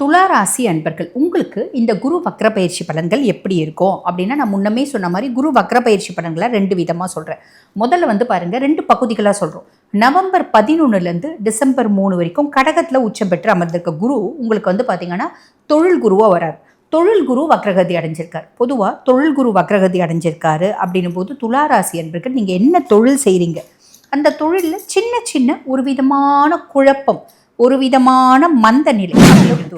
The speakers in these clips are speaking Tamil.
துளாராசி அன்பர்கள் உங்களுக்கு இந்த குரு வக்ர பயிற்சி பலன்கள் எப்படி இருக்கும்? அப்படின்னா நான் முன்னமே சொன்ன மாதிரி குரு வக்ர பயிற்சி பலன்களை ரெண்டு விதமாக சொல்கிறேன் முதல்ல வந்து பாருங்கள் ரெண்டு பகுதிகளாக சொல்கிறோம் நவம்பர் பதினொன்றுலேருந்து டிசம்பர் மூணு வரைக்கும் கடகத்தில் உச்சம் பெற்று அமர்ந்திருக்க குரு உங்களுக்கு வந்து பார்த்திங்கன்னா தொழில் குருவாக வரார். தொழில் குரு வக்ரகதி அடைஞ்சிருக்கார். பொதுவாக தொழில் குரு வக்ரகதி அடைஞ்சிருக்காரு அப்படின்னும் போது துளாராசி அன்பர்கள் நீங்கள் என்ன தொழில் செய்கிறீங்க அந்த தொழிலில் சின்ன சின்ன ஒரு விதமான குழப்பம் ஒரு விதமான மந்த நிலை.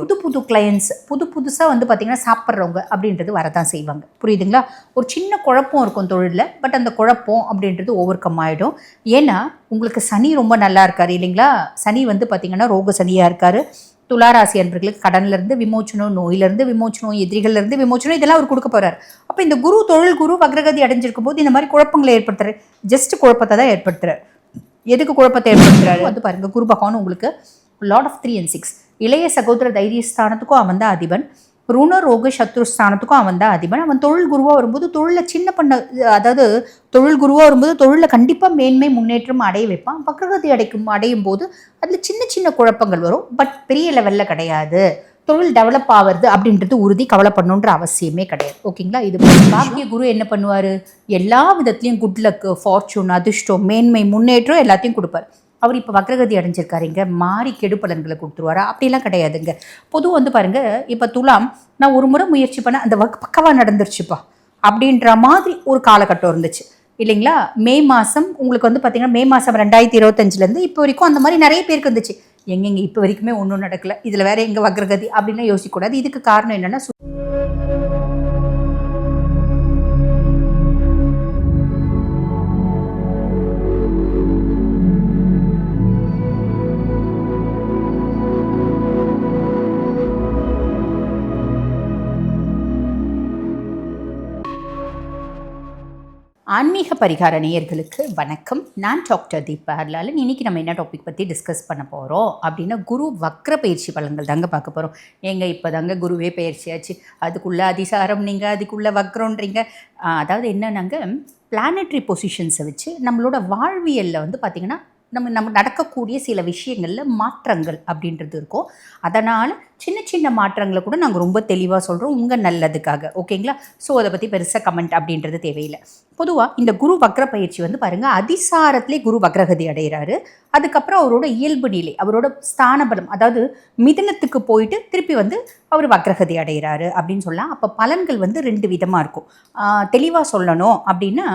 புது புது கிளையன்ஸ் புது புதுசாக வந்து பார்த்திங்கன்னா சாப்பிட்றவங்க அப்படின்றது வரதான் செய்வாங்க. புரியுதுங்களா? ஒரு சின்ன குழப்பம் இருக்கும் தொழிலில் பட் அந்த குழப்பம் அப்படின்றது ஓவர் கம் ஆகிடும் ஏன்னா உங்களுக்கு சனி ரொம்ப நல்லா இருக்காரு இல்லைங்களா? சனி வந்து பார்த்திங்கன்னா ரோக சனியாக இருக்காரு. துளாராசி அன்பர்களுக்கு கடன்லேருந்து விமோச்சனம் நோயிலேருந்து விமோச்சனம் எதிரிகள்லேருந்து விமோச்சனம் இதெல்லாம் அவர் கொடுக்க போறாரு. அப்போ இந்த குரு தொழில் குரு வக்ரகதி அடைஞ்சிருக்கும் போது இந்த மாதிரி குழப்பங்களை ஏற்படுத்துறாரு. ஜஸ்ட் குழப்பத்தை தான் ஏற்படுத்துறாரு. எதுக்கு குழப்பத்தை ஏற்படுத்துறாரு? வந்து பாருங்கள் குரு பகவான் உங்களுக்கு lord of three and six இளைய சகோதர தைரியஸ்தானத்துக்கும் அவன் தான் அதிபன். ருண ரோக சத்ருஸ்தானத்துக்கும் அவன் தான் அதிபன். அவன் தொழில் குருவாக வரும்போது தொழிலில் சின்ன பண்ண அதாவது தொழில் குருவாக வரும்போது தொழிலில் கண்டிப்பாக மேன்மை முன்னேற்றம் அடைய வைப்பான். வக்ரகதி அடைக்கும் அடையும் போது அதில் சின்ன சின்ன குழப்பங்கள் வரும். பட் பெரிய லெவலில் கிடையாது. தொழில் டெவலப் ஆகிறது அப்படின்றது உறுதி கவலைப்படணுன்ற அவசியமே கிடையாது. ஓகேங்களா இது பாக்கிய குரு என்ன பண்ணுவார்? எல்லா விதத்துலையும் குட் லக் ஃபார்ச்சூன் அதிர்ஷ்டம் மேன்மை முன்னேற்றம் எல்லாத்தையும் கொடுப்பார். அவர் இப்போ வக்ரகதி அடைஞ்சிருக்காருங்க மாறி கெடு பலன்களை கொடுத்துருவாரா? அப்படிலாம் கிடையாதுங்க. பொதுவாக வந்து பாருங்க இப்போ துலாம் நான் ஒரு முறை முயற்சி பண்ண அந்த வக் பக்கவாக நடந்துருச்சுப்பா அப்படின்ற மாதிரி ஒரு காலகட்டம் இருந்துச்சு. இல்லைங்களா? மே மாதம் உங்களுக்கு வந்து பார்த்தீங்கன்னா மே மாதம் ரெண்டாயிரத்தி இருபத்தஞ்சிலேருந்து இப்போ வரைக்கும் அந்த மாதிரி நிறைய பேருக்கு இருந்துச்சு எங்கெங்க இப்போ வரைக்குமே ஒன்றும் நடக்கல. இதில் வேற எங்கே வக்ரகதி? அப்படின்லாம் யோசிக்கக்கூடாது. இதுக்கு காரணம் என்னென்னா ஆன்மீக பரிகார நேயர்களுக்கு வணக்கம். நான் டாக்டர் தீபா ஹர்லாலன். இன்னைக்கு நம்ம என்ன டாபிக் பற்றி டிஸ்கஸ் பண்ண போகிறோம் அப்படின்னா குரு வக்ர பயிற்சி பலன்கள் தாங்க பார்க்க போகிறோம் ஏங்க இப்போ தாங்க குருவே பயிற்சியாச்சு அதுக்குள்ளே அதிசாரம் நீங்கள் அதுக்குள்ளே வக்ரன்றீங்க அதாவது என்னன்னாங்க பிளானட்ரி பொசிஷன்ஸை வச்சு நம்மளோட வாழ்வியலில் வந்து பார்த்திங்கன்னா நம்ம நம்ம நடக்கக்கூடிய சில விஷயங்களில் மாற்றங்கள் அப்படின்றது இருக்கும். அதனால் சின்ன சின்ன மாற்றங்களை கூட நாங்கள் ரொம்ப தெளிவாக சொல்கிறோம் உங்கள் நல்லதுக்காக. ஓகேங்களா? ஸோ அதை பற்றி பெருசாக கமெண்ட் அப்படின்றது தேவையில்லை. பொதுவாக இந்த குரு வக்ர பயிற்சி வந்து பாருங்கள் அதிசாரத்திலே குரு வக்ரகதி அடைகிறாரு. அதுக்கப்புறம் அவரோட இயல்பு நிலை அவரோட ஸ்தான பலம் அதாவது மிதனத்துக்கு போயிட்டு திருப்பி வந்து அவர் வக்ரகதி அடைகிறாரு அப்படின்னு சொல்லலாம். அப்போ பலன்கள் வந்து ரெண்டு விதமாக இருக்கும். தெளிவாக சொல்லணும் அப்படின்னா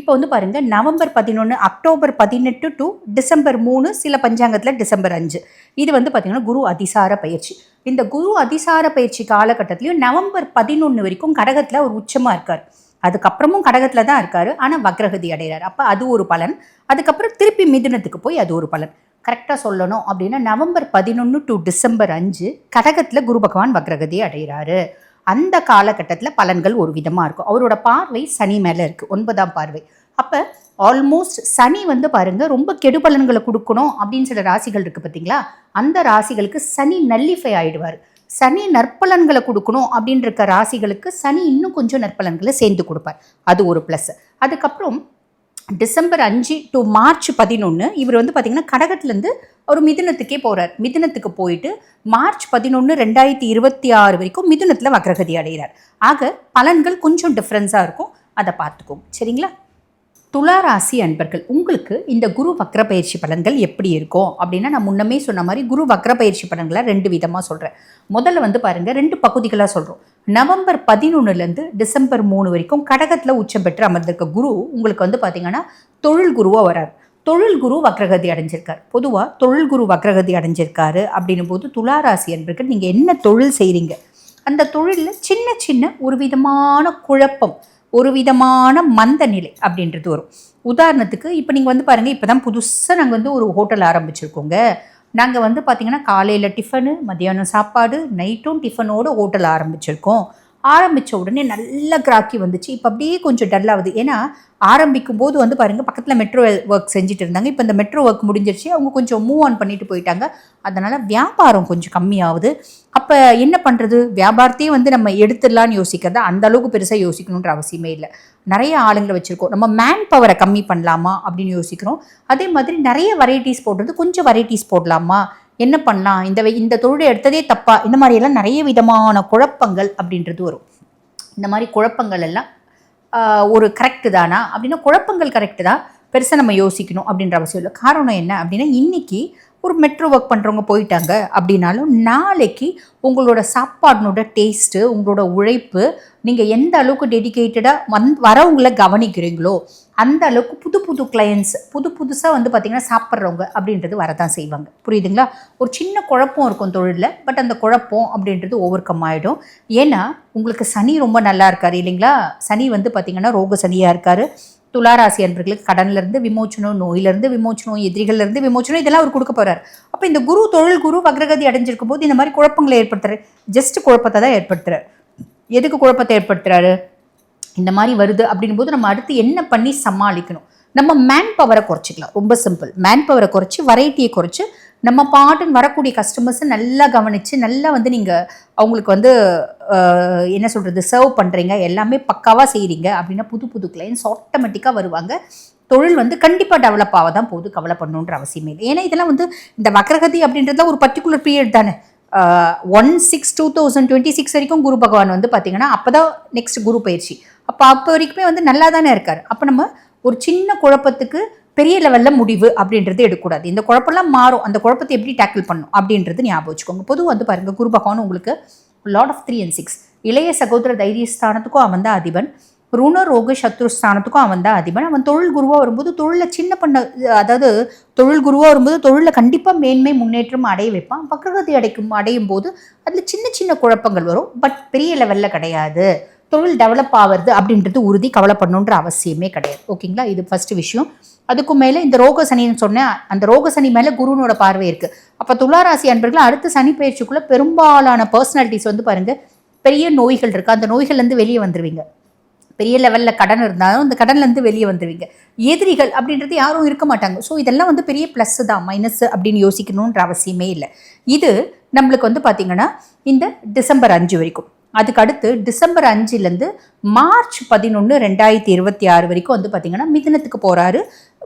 இப்போ வந்து பாருங்கள் நவம்பர் பதினொன்று அக்டோபர் பதினெட்டு டு டிசம்பர் மூணு சில பஞ்சாங்கத்தில் டிசம்பர் அஞ்சு. இது வந்து பார்த்திங்கன்னா குரு அதிசார பயிற்சி. இந்த குரு அதிசார பயிற்சி காலகட்டத்திலையும் நவம்பர் பதினொன்று வரைக்கும் கடகத்தில் ஒரு உச்சமாக இருக்கார். அதுக்கப்புறமும் கடகத்தில் தான் இருக்கார். ஆனால் வக்ரகதி அடைகிறார் அப்போ அது ஒரு பலன். அதுக்கப்புறம் திருப்பி மிதுனத்துக்கு போய் அது ஒரு பலன். கரெக்டாக சொல்லணும் அப்படின்னா நவம்பர் பதினொன்று டு டிசம்பர் அஞ்சு கடகத்தில் குரு பகவான் வக்ரகதி அடைகிறாரு அந்த காலகட்டத்தில் பலன்கள் ஒரு விதமாக இருக்கும். அவரோட பார்வை சனி மேலே இருக்குது ஒன்பதாம் பார்வை. அப்போ ஆல்மோஸ்ட் சனி வந்து பாருங்கள் ரொம்ப கெடு பலன்களை கொடுக்கணும் அப்படின்னு சில ராசிகள் இருக்குது பார்த்தீங்களா அந்த ராசிகளுக்கு சனி நல்லிஃபை ஆகிடுவார் சனி நற்பலன்களை கொடுக்கணும் அப்படின்னு இருக்க ராசிகளுக்கு சனி இன்னும் கொஞ்சம் நற்பலன்களை சேர்ந்து கொடுப்பார். அது ஒரு ப்ளஸ் அதுக்கப்புறம் டிசம்பர் அஞ்சு டு மார்ச் பதினொன்று இவர் வந்து பார்த்திங்கன்னா கடகத்துலேருந்து அவர் மிதுனத்துக்கே போகிறார் மிதுனத்துக்கு போயிட்டு மார்ச் பதினொன்று ரெண்டாயிரத்தி இருபத்தி ஆறு வரைக்கும் மிதுனத்தில் வக்ரகதி அடைகிறார். ஆக பலன்கள் கொஞ்சம் டிஃப்ரென்ஸாக இருக்கும். அதை பார்த்துக்கோங்க. சரிங்களா? துலா ராசி அன்பர்கள் உங்களுக்கு இந்த குரு வக்ர பயிற்சி பலன்கள் எப்படி இருக்கும்? அப்படின்னா நான் முன்னமே சொன்ன மாதிரி குரு வக்ர பயிற்சி பலன்களை ரெண்டு விதமாக சொல்கிறேன் முதல்ல வந்து பாருங்கள் ரெண்டு பகுதிகளாக சொல்கிறோம் நவம்பர் பதினொன்றுலேருந்து டிசம்பர் மூணு வரைக்கும் கடகத்தில் உச்சம் பெற்று அமர்ந்திருக்க குரு உங்களுக்கு வந்து பார்த்திங்கன்னா தொழில் குருவாக வரார் தொழில் குரு வக்ரகதி அடைஞ்சிருக்கார். பொதுவாக தொழில் குரு வக்ரகதி அடைஞ்சிருக்காரு அப்படின்னும் போது துளாராசி ராசி நீங்கள் என்ன தொழில் செய்கிறீங்க அந்த தொழிலில் சின்ன சின்ன ஒரு விதமான குழப்பம் ஒரு விதமான மந்த நிலை அப்படின்றது வரும். உதாரணத்துக்கு இப்போ நீங்கள் வந்து பாருங்கள் இப்போ தான் புதுசாக நாங்கள் வந்து ஒரு ஹோட்டல் ஆரம்பிச்சிருக்கோங்க. நாங்கள் வந்து பார்த்திங்கன்னா காலையில் டிஃபனு மத்தியானம் சாப்பாடு நைட்டும் டிஃபனோட ஹோட்டல் ஆரம்பிச்சிருக்கோம். ஆரம்பித்த உடனே நல்ல கிராக்கி வந்துச்சு. இப்போ அப்படியே கொஞ்சம் டல்லாகுது ஏன்னா ஆரம்பிக்கும் போது வந்து பாருங்கள் பக்கத்தில் மெட்ரோ ஒர்க் செஞ்சுட்டு இருந்தாங்க. இப்போ இந்த மெட்ரோ ஒர்க் முடிஞ்சிருச்சு. அவங்க கொஞ்சம் மூவ் ஆன் பண்ணிட்டு போயிட்டாங்க. அதனால் வியாபாரம் கொஞ்சம் கம்மியாகுது. அப்போ என்ன பண்ணுறது வியாபாரத்தையும் வந்து நம்ம எடுத்துடலான்னு யோசிக்கிறதா? அந்த அளவுக்கு பெருசாக யோசிக்கணுன்ற அவசியமே இல்லை. நிறைய ஆளுங்களை வச்சுருக்கோம். நம்ம மேன் பவரை கம்மி பண்ணலாமா? அப்படின்னு யோசிக்கிறோம். அதே மாதிரி நிறைய வெரைட்டிஸ் போடுறது கொஞ்சம் வெரைட்டிஸ் போடலாமா? என்ன பண்ணலாம் இந்த இந்த தொழிலை எடுத்ததே தப்பா? இந்த மாதிரியெல்லாம் நிறைய விதமான குழப்பங்கள் அப்படின்றது வரும். இந்த மாதிரி குழப்பங்கள் எல்லாம் ஒரு கரெக்டு தானா? அப்படின்னா குழப்பங்கள் கரெக்டு தான். பெருசாக நம்ம யோசிக்கணும் அப்படின்ற அவசியம் இல்லை. காரணம் என்ன அப்படின்னா இன்னைக்கு ஒரு மெட்ரோ ஒர்க் பண்ணுறவங்க போயிட்டாங்க அப்படின்னாலும் நாளைக்கு உங்களோட சாப்பாடினோட டேஸ்ட்டு உங்களோட உழைப்பு நீங்கள் எந்த அளவுக்கு டெடிகேட்டடாக வந் வரவங்களை கவனிக்கிறீங்களோ அந்த அளவுக்கு புது புது கிளையன்ஸ் புது புதுசாக வந்து பார்த்திங்கன்னா சாப்பிட்றவங்க அப்படின்றது வரதான் செய்வாங்க. புரியுதுங்களா? ஒரு சின்ன குழப்பம் இருக்கும் தொழிலில் பட் அந்த குழப்பம் அப்படின்றது ஓவர் கம் ஆகிடும் ஏன்னா உங்களுக்கு சனி ரொம்ப நல்லா இருக்கார் இல்லைங்களா? சனி வந்து பார்த்திங்கன்னா ரோக சனியாக இருக்கார். துளாராசி அன்பர்களுக்கு கடன்லேருந்து விமோச்சனம் நோயிலிருந்து விமோச்சனம் எதிரிகள்லேருந்து விமோச்சனம் இதெல்லாம் அவர் கொடுக்க போறாரு. அப்போ இந்த குரு தொழில் குரு வக்ரகதி அடைஞ்சிருக்கும் போது இந்த மாதிரி குழப்பங்களை ஏற்படுத்துறாரு ஜஸ்ட் குழப்பத்தை தான் ஏற்படுத்துறாரு. எதுக்கு குழப்பத்தை ஏற்படுத்துறாரு? இந்த மாதிரி வருது அப்படின்னும் போது நம்ம அடுத்து என்ன பண்ணி சமாளிக்கணும்? நம்ம மேன் பவரை குறைச்சிக்கலாம். ரொம்ப சிம்பிள் மேன் பவரை குறைச்சி வெரைட்டியை குறைச்சி நம்ம பாட்டுன்னு வரக்கூடிய கஸ்டமர்ஸை நல்லா கவனித்து நல்லா வந்து நீங்கள் அவங்களுக்கு வந்து என்ன சொல்கிறது சர்வ் பண்ணுறீங்க எல்லாமே பக்காவாக செய்கிறீங்க அப்படின்னா புது புது கிளைண்ட்ஸ் ஆட்டோமேட்டிக்காக வருவாங்க. தொழில் வந்து கண்டிப்பாக டெவலப் ஆக தான் போகுது கவலை பண்ணணுன்ற அவசியமே இல்லை. ஏன்னா இதெல்லாம் வந்து இந்த வக்ரகதி அப்படின்றதுலாம் ஒரு பர்டிகுலர் பீரியட் தானே. One six two thousand twenty six வரைக்கும் குரு பகவான் வந்து பார்த்தீங்கன்னா அப்போ தான் நெக்ஸ்ட் குரு பயிற்சி. அப்போ அப்போ வரைக்குமே வந்து நல்லா தானே இருக்கார். அப்போ நம்ம ஒரு சின்ன குழப்பத்துக்கு பெரிய லெவலில் முடிவு அப்படின்றது எடுக்கக்கூடாது. இந்த குழப்பம்லாம் மாறும். அந்த குழப்பத்தை எப்படி டேக்கிள் பண்ணும் அப்படின்றது ஞாபகம் வச்சுக்கோங்க பொதுவாக வந்து பாருங்கள் குரு பகவான் உங்களுக்கு lord of three and six இளைய சகோதர தைரியஸ்தானத்துக்கும் அவன் தான் அதிபன். ருண ரோக சத்ருஸ்தானத்துக்கும் அவன் தான் அதிபன். அவன் தொழில் குருவாக வரும்போது தொழிலை சின்ன பண்ண அதாவது தொழில் குருவாக வரும்போது தொழிலில் கண்டிப்பாக மேன்மை முன்னேற்றம் அடைய வைப்பான். வக்ரகதி அடைக்கும் அடையும் போது அதில் சின்ன சின்ன குழப்பங்கள் வரும். பட் பெரிய லெவலில் கிடையாது. தொழில் டெவலப் ஆகிறது அப்படின்றது உறுதி கவலைப்படணுன்ற அவசியமே கிடையாது. ஓகேங்களா இது ஃபர்ஸ்ட் விஷயம். அதுக்கும் மேலே இந்த ரோக சனின்னு சொன்னேன் அந்த ரோக சனி மேலே குருனோட பார்வை இருக்குது அப்போ துளாராசி அன்பர்கள் அடுத்த சனி பயிற்சிக்குள்ளே பெரும்பாலான பர்சனாலிட்டிஸ் வந்து பாருங்கள் பெரிய நோய்கள் இருக்குது அந்த நோய்கள்லேருந்து வெளியே வந்துடுவீங்க பெரிய லெவலில் கடன் இருந்தாலும் அந்த கடன்லேருந்து வெளியே வந்துடுவீங்க எதிரிகள் அப்படின்றது யாரும் இருக்க மாட்டாங்க. ஸோ இதெல்லாம் வந்து பெரிய ப்ளஸ் தான் மைனஸ் அப்படின்னு யோசிக்கணுன்ற அவசியமே இல்லை. இது நம்மளுக்கு வந்து பார்த்திங்கன்னா இந்த டிசம்பர் அஞ்சு வரைக்கும். அதுக்கு அடுத்து டிசம்பர் அஞ்சுலேருந்து மார்ச் பதினொன்று ரெண்டாயிரத்தி இருபத்தி ஆறு வரைக்கும் வந்து பார்த்திங்கன்னா மிதினத்துக்கு போகிறாரு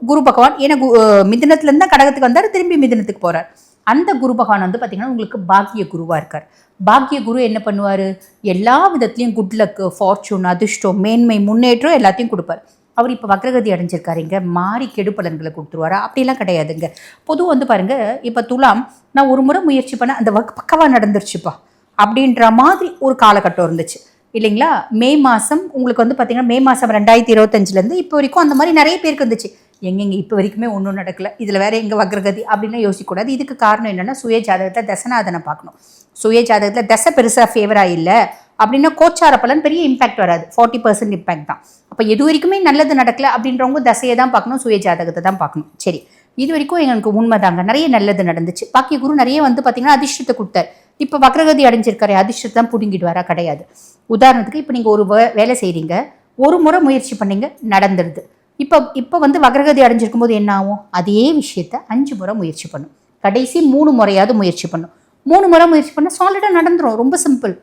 குரு பகவான். ஏன்னா கு- தான் கடகத்துக்கு வந்தார் திரும்பி மிதினத்துக்கு போகிறார் அந்த குரு பகவான் வந்து பார்த்திங்கன்னா உங்களுக்கு பாக்கிய குருவாக இருக்கார். பாக்கிய குரு என்ன பண்ணுவார்? எல்லா விதத்துலேயும் குட் லக்கு ஃபார்ச்சூன் அதிர்ஷ்டம் மேன்மை முன்னேற்றம் எல்லாத்தையும் கொடுப்பார். அவர் இப்போ வக்ரகதி அடைஞ்சிருக்காருங்க மாறி கெடு பலன்களை கொடுத்துருவாரா. அப்படிலாம் கிடையாதுங்க. பொதுவாக வந்து பாருங்கள் இப்போ துலாம் நான் ஒரு முறை முயற்சி பண்ண அந்த ஒர்க் பக்கவாக நடந்துருச்சுப்பா. அப்படின்ற மாதிரி ஒரு காலகட்டம் இருந்துச்சு. இல்லைங்களா? மே மாதம் உங்களுக்கு வந்து பார்த்தீங்கன்னா மே மாதம் ரெண்டாயிரத்தி இருபத்தஞ்சிலேருந்து இப்போ வரைக்கும் அந்த மாதிரி நிறைய பேருக்கு இருந்துச்சு எங்கெங்க இப்போ வரைக்குமே ஒன்றும் நடக்கல. இதில் வேறு எங்கே வக்ரகதி அப்படின்னு யோசிக்கக்கூடாது. இதுக்கு காரணம் என்னென்னா சுய ஜாதகத்தில் தசநாதனை பார்க்கணும். சுய ஜாதகத்தில் தசை பெருசாக ஃபேவராக இல்லை அப்படின்னா கோச்சார பலன் பெரிய இம்பாக்ட் வராது. ஃபார்ட்டி பர்சன்ட் இம்பாக்ட் தான். அப்போ எது வரைக்குமே நல்லது நடக்கல அப்படின்றவங்க தசையை தான் பார்க்கணும் சுய ஜாதகத்தை தான் பார்க்கணும். சரி. இது வரைக்கும் எங்களுக்கு உண்மைதாங்க. நிறைய நல்லது நடந்துச்சு. பாக்கிய குரு நிறைய வந்து பார்த்தீங்கன்னா அதிர்ஷ்டத்தை கொடுத்தாரு. இப்போ வக்ரகதி அடைஞ்சிருக்காரு அதிர்ஷ்டத்தான் பிடுங்கிடுவாரா? கிடையாது. உதாரணத்துக்கு இப்போ நீங்கள் ஒரு வேலை செய்கிறீங்க ஒரு முறை முயற்சி பண்ணீங்க நடந்துடுது இப்போ இப்போ வந்து வக்ரகதி அடைஞ்சிருக்கும் போது என்ன ஆகும்? அதே விஷயத்த அஞ்சு முறை முயற்சி பண்ணும். கடைசி மூணு முறையாவது முயற்சி பண்ணும். மூணு முறை முயற்சி பண்ணால் சாலிடாக நடந்துரும் ரொம்ப சிம்பிள்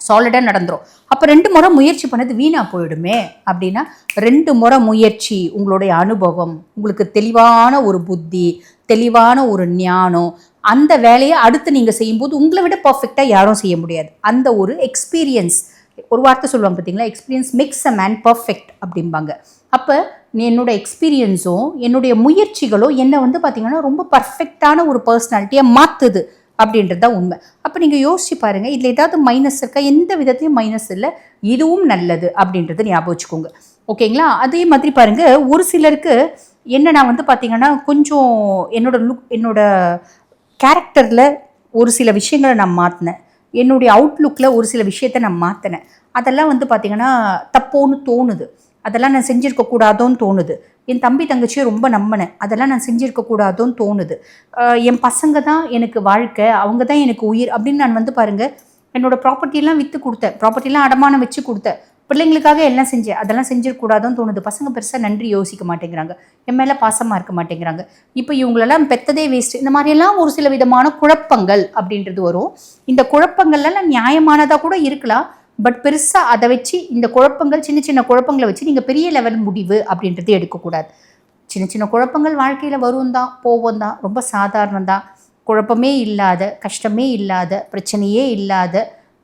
சாலிடாக நடந்துடும் அப்போ ரெண்டு முறை முயற்சி பண்ணது வீணாக போயிடுமே அப்படின்னா ரெண்டு முறை முயற்சி உங்களுடைய அனுபவம் உங்களுக்கு தெளிவான ஒரு புத்தி தெளிவான ஒரு ஞானம் அந்த வேலையை அடுத்து நீங்கள் செய்யும்போது உங்களை விட பர்ஃபெக்டாக யாரும் செய்ய முடியாது. அந்த ஒரு எக்ஸ்பீரியன்ஸ் ஒரு வார்த்தை சொல்லுவாங்க பார்த்தீங்களா experience makes a man perfect அப்படிம்பாங்க. அப்போ என்னோட எக்ஸ்பீரியன்ஸும் என்னுடைய முயற்சிகளும் என்னை வந்து பார்த்தீங்கன்னா ரொம்ப பர்ஃபெக்டான ஒரு பர்சனாலிட்டியை மாற்றுது அப்படின்றது தான் உண்மை. அப்போ நீங்கள் யோசிச்சு பாருங்கள் இதில் ஏதாவது மைனஸ் இருக்கா? எந்த விதத்துலையும் மைனஸ் இல்லை. இதுவும் நல்லது அப்படின்றத ஞாபகம் வச்சுக்கோங்க. ஓகேங்களா? அதே மாதிரி பாருங்கள் ஒரு சிலருக்கு என்ன நான் வந்து பார்த்தீங்கன்னா கொஞ்சம் என்னோட லுக் என்னோட கேரக்டரில் ஒரு சில விஷயங்களை நான் மாற்றினேன் என்னுடைய அவுட்லுக்கில் ஒரு சில விஷயத்த நான் மாற்றினேன் அதெல்லாம் வந்து பார்த்திங்கன்னா தப்போன்னு தோணுது. அதெல்லாம் நான் செஞ்சுருக்கக்கூடாதோன்னு தோணுது. என் தம்பி தங்கச்சியை ரொம்ப நம்பினேன். அதெல்லாம் நான் செஞ்சுருக்கக்கூடாதோன்னு தோணுது. என் பசங்க தான் எனக்கு வாழ்க்கை அவங்க தான் எனக்கு உயிர் அப்படின்னு நான் வந்து பாருங்கள் என்னோடய ப்ராப்பர்ட்டிலாம் விற்று கொடுத்தேன். ப்ராப்பர்ட்டிலாம் அடமானம் வச்சு கொடுத்தேன். பிள்ளைங்களுக்காக எல்லாம் செஞ்சேன் அதெல்லாம் செஞ்சிடக்கூடாதுன்னு தோணுது. பசங்க பெருசாக நன்றி யோசிக்க மாட்டேங்கிறாங்க. என் மேலே பாசமாக இருக்க மாட்டேங்கிறாங்க. இப்போ இவங்களெல்லாம் பெத்ததே வேஸ்ட் இந்த மாதிரியெல்லாம் ஒரு சில விதமான குழப்பங்கள் அப்படின்றது வரும். இந்த குழப்பங்கள்லாம் நியாயமானதாக கூட இருக்கலாம். பட் பெருசாக அதை வச்சு இந்த குழப்பங்கள் சின்ன சின்ன குழப்பங்களை வச்சு நீங்கள் பெரிய லெவல் முடிவு அப்படின்றது எடுக்கக்கூடாது. சின்ன சின்ன குழப்பங்கள் வாழ்க்கையில் வரும் தான் போவோம் தான். ரொம்ப சாதாரணம் தான். குழப்பமே இல்லாத கஷ்டமே இல்லாத பிரச்சனையே இல்லாத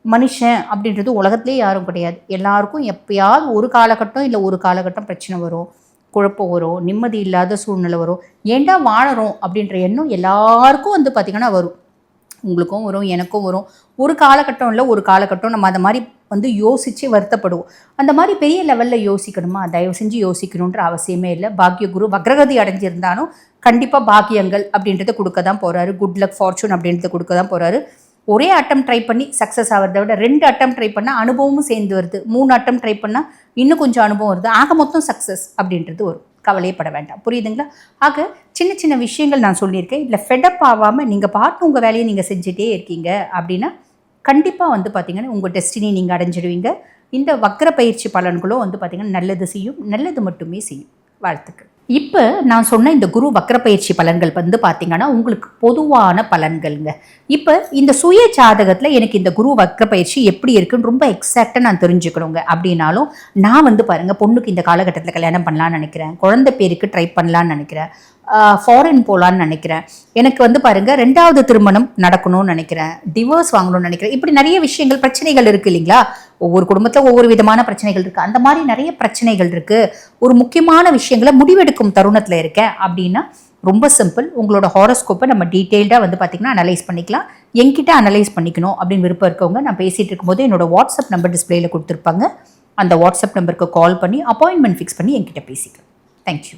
மனுஷன் அப்படின்றது உலகத்திலே யாரும் கிடையாது. எல்லாருக்கும் எப்பயாவது ஒரு காலகட்டம் இல்லை ஒரு காலகட்டம் பிரச்சனை வரும். குழப்பம் வரும். நிம்மதி இல்லாத சூழ்நிலை வரும். ஏன்டா வாழறோம் அப்படின்ற எண்ணம் எல்லாருக்கும் வந்து பார்த்திங்கன்னா வரும். உங்களுக்கும் வரும் எனக்கும் வரும். ஒரு காலகட்டம் இல்லை ஒரு காலகட்டம் நம்ம அந்த மாதிரி வந்து யோசித்து வருத்தப்படுவோம். அந்த மாதிரி பெரிய லெவலில் யோசிக்கணுமா? தயவு செஞ்சு யோசிக்கணுன்ற அவசியமே இல்லை. பாக்கிய குரு வக்ரகதி அடைஞ்சிருந்தாலும் கண்டிப்பாக பாக்கியங்கள் அப்படின்றத கொடுக்க தான் போகிறாரு குட் லக் ஃபார்ச்சூன் அப்படின்றத கொடுக்க தான் போகிறாரு ஒரே அட்டம் ட்ரை பண்ணி சக்ஸஸ் ஆகிறத விட ரெண்டு அட்டம் ட்ரை பண்ணால் அனுபவமும் சேர்ந்து வருது. மூணு அட்டம் ட்ரை பண்ணால் இன்னும் கொஞ்சம் அனுபவம் வருது. ஆக மொத்தம் சக்ஸஸ் அப்படின்றது வரும் கவலையப்பட வேண்டாம். புரியுதுங்களா? ஆக சின்ன சின்ன விஷயங்கள் நான் சொல்லியிருக்கேன். இதில் ஃபெடப் ஆகாமல் நீங்கள் பார்த்து உங்கள் வேலையை நீங்கள் செஞ்சுட்டே இருக்கீங்க அப்படின்னா கண்டிப்பாக வந்து பார்த்தீங்கன்னா உங்கள் டெஸ்டினி நீங்கள் அடைஞ்சிடுவீங்க. இந்த வக்கர பயிற்சி பலன்களும் வந்து பார்த்தீங்கன்னா நல்லது செய்யும். நல்லது மட்டுமே செய்யும். வாழ்த்துக்கள். இப்போ நான் சொன்ன இந்த குரு வக்கர பயிற்சி பலன்கள் வந்து பார்த்தீங்கன்னா உங்களுக்கு பொதுவான பலன்கள்ங்க. இப்போ இந்த சுய ஜாதகத்தில் எனக்கு இந்த குரு வக்கர பயிற்சி எப்படி இருக்குன்னு ரொம்ப எக்ஸாக்டாக நான் தெரிஞ்சுக்கணுங்க. அப்படின்னாலும் நான் வந்து பாருங்கள் பொண்ணுக்கு இந்த காலகட்டத்தில் கல்யாணம் பண்ணலான்னு நினைக்கிறேன். குழந்தை பேருக்கு ட்ரை பண்ணலான்னு நினைக்கிறேன். ஃபாரின் போகலான்னு நினைக்கிறேன். எனக்கு வந்து பாருங்கள் ரெண்டாவது திருமணம் நடக்கணும்னு நினைக்கிறேன். டிவோர்ஸ் வாங்கணும்னு நினைக்கிறேன். இப்படி நிறைய விஷயங்கள் பிரச்சனைகள் இருக்குது இல்லைங்களா? ஒவ்வொரு குடும்பத்தில் ஒவ்வொரு விதமான பிரச்சனைகள் இருக்குது அந்த மாதிரி நிறைய பிரச்சனைகள் இருக்குது ஒரு முக்கியமான விஷயங்களை முடிவெடுக்கும் தருணத்தில் இருக்கேன் அப்படின்னா ரொம்ப சிம்பிள் உங்களோட ஹாரோஸ்கோப்பை நம்ம டீட்டெயில்டாக வந்து பார்த்திங்கன்னா அனலைஸ் பண்ணிக்கலாம். என்கிட்ட அனலைஸ் பண்ணிக்கணும் அப்படின்னு விருப்பம் இருக்கவங்க நான் பேசிகிட்டு இருக்கும்போது என்னோட வாட்ஸ்அப் நம்பர் டிஸ்பிளேயில் கொடுத்துருப்பாங்க. அந்த வாட்ஸ்அப் நம்பருக்கு கால் பண்ணி அப்பாயின்மெண்ட் ஃபிக்ஸ் பண்ணி என்கிட்ட பேசிக்கலாம். தேங்க்யூ